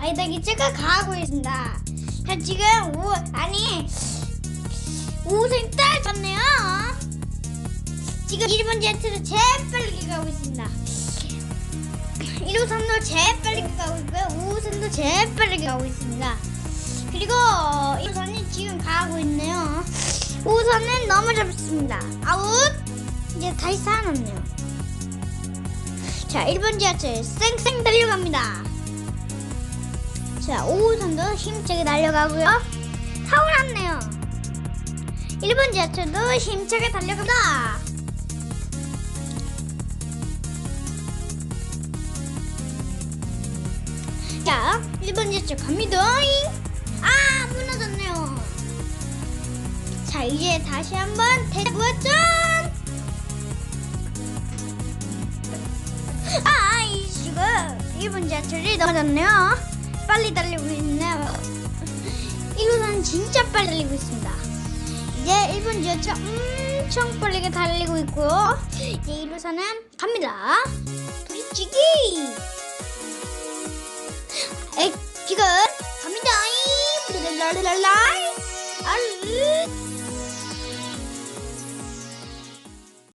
아니다 기차가 가고 있습니다. 자 지금 오 아니 5호선이 딱 왔네요. 지금 1번 제트로 제일 빨리 가고 있습니다. 1호선도 제일 빨리 가고 있고요. 5호선도 제일 빨리 가고 있습니다. 그리고 1호선이 지금 가고 있네요. 5호선은 너무 잡습니다. 아웃! 이제 다시 살아났네요. 자, 1번 지하철 쌩쌩 달려갑니다. 자, 5호선도 힘차게 달려가고요. 타고 났네요. 1번 지하철도 힘차게 달려갑니다. 자, 1번 지하철 갑니다. 아, 무너졌네요. 자, 이제 다시 한번 대부하전 아, 이 지금 1번 지하철이 넘어졌네요. 빨리 달리고 있네요. 1호선 진짜 빨리 달리고 있습니다. 이제 1번 지하철 엄청 빠르게 달리고 있고요. 이제 1호선은 갑니다. 에, 지금